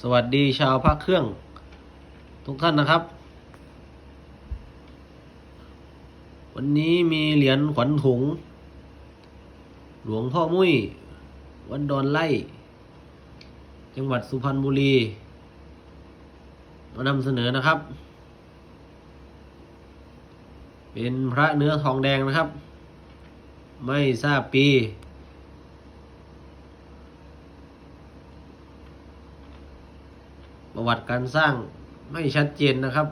สวัสดีชาวพระเครื่อง ทุกท่านนะครับ วันนี้มีเหรียญขวัญถุง หลวงพ่อมุ้ย วัดดอนไล่ จังหวัดสุพรรณบุรี มานำเสนอนะครับ เป็นพระเนื้อทองแดงนะครับ ไม่ทราบปี ประวัติการสร้างไม่ชัดเจนนะครับ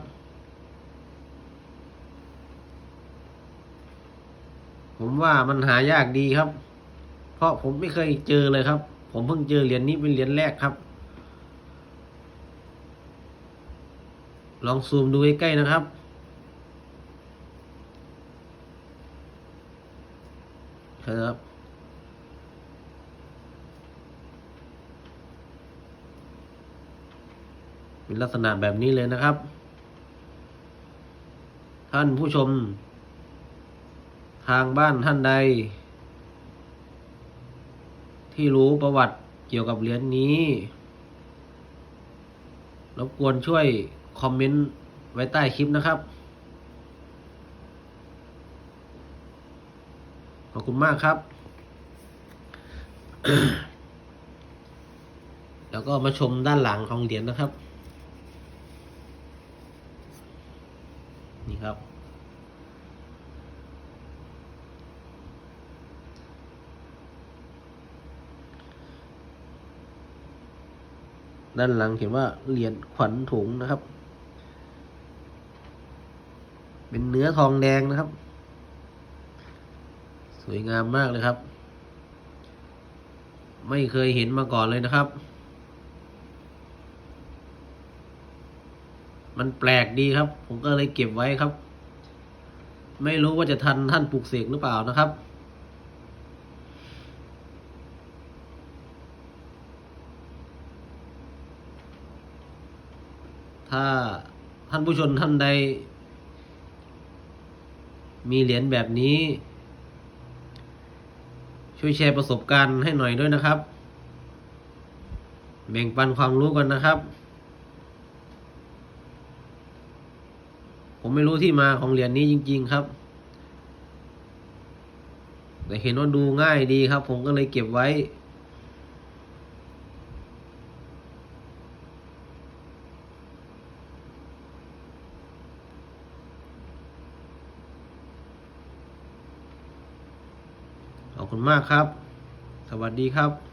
ผมว่ามันหายากดีครับ เพราะผมไม่เคยเจอเลยครับ ผมเพิ่งเจอเหรียญนี้เป็นเหรียญแรกครับ ลองซูมดูใกล้ๆนะครับครับ เป็นลักษณะแบบนี้เลยนะครับ ท่านผู้ชม ทางบ้านท่านใด ที่รู้ประวัติเกี่ยวกับเหรียญนี้รบกวนช่วยคอมเมนต์ไว้ใต้คลิปนะครับ ขอบคุณมากครับ แล้วก็มาชมด้านหลังของเหรียญนะครับ นี่ครับ ด้านหลังเขียนว่าเหรียญขวัญถุงนะครับ เป็นเนื้อทองแดงนะครับ สวยงามมากเลยครับ ไม่เคยเห็นมาก่อนเลยนะครับ มันแปลกดีครับ ผมก็เลยเก็บไว้ครับ ไม่รู้ว่าจะทันท่านปลูกเสกหรือเปล่านะครับ ถ้าท่านผู้ชมท่านใด มีเหรียญแบบนี้ ช่วยแชร์ประสบการณ์ให้หน่อยด้วยนะครับ แบ่งปันความรู้กันนะครับ ผมไม่รู้ที่มาของเหรียญนี้จริง ๆ ครับ แต่เห็นว่าดูง่ายดีครับ ผมก็เลยเก็บไว้ ขอบคุณมากครับ สวัสดีครับ